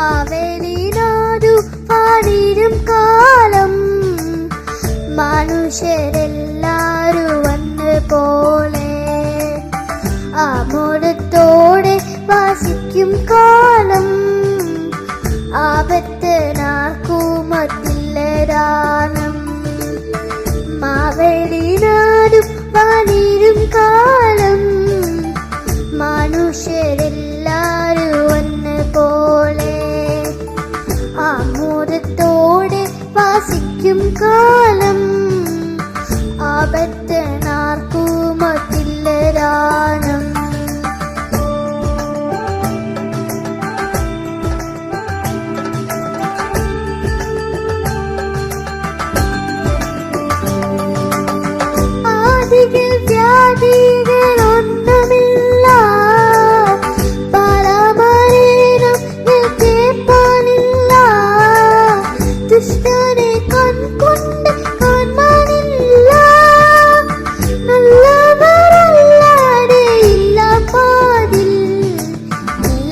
മാവേലിനാദു പാടിരും കാലം. മനുഷ്യരെല്ലാരും വന്ന് പോലെ ആമോദത്തോടെ വാസിക്കും കാലം. ആപത്തനാർക്കും മാവേലി காலம். ஆபத்து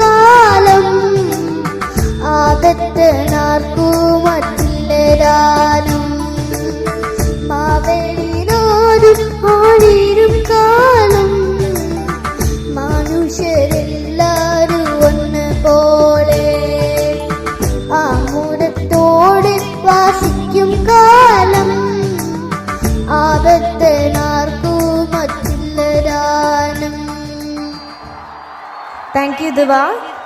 കാലം ആകത്തനാർക്കു മറ്റു Thank you, Diva.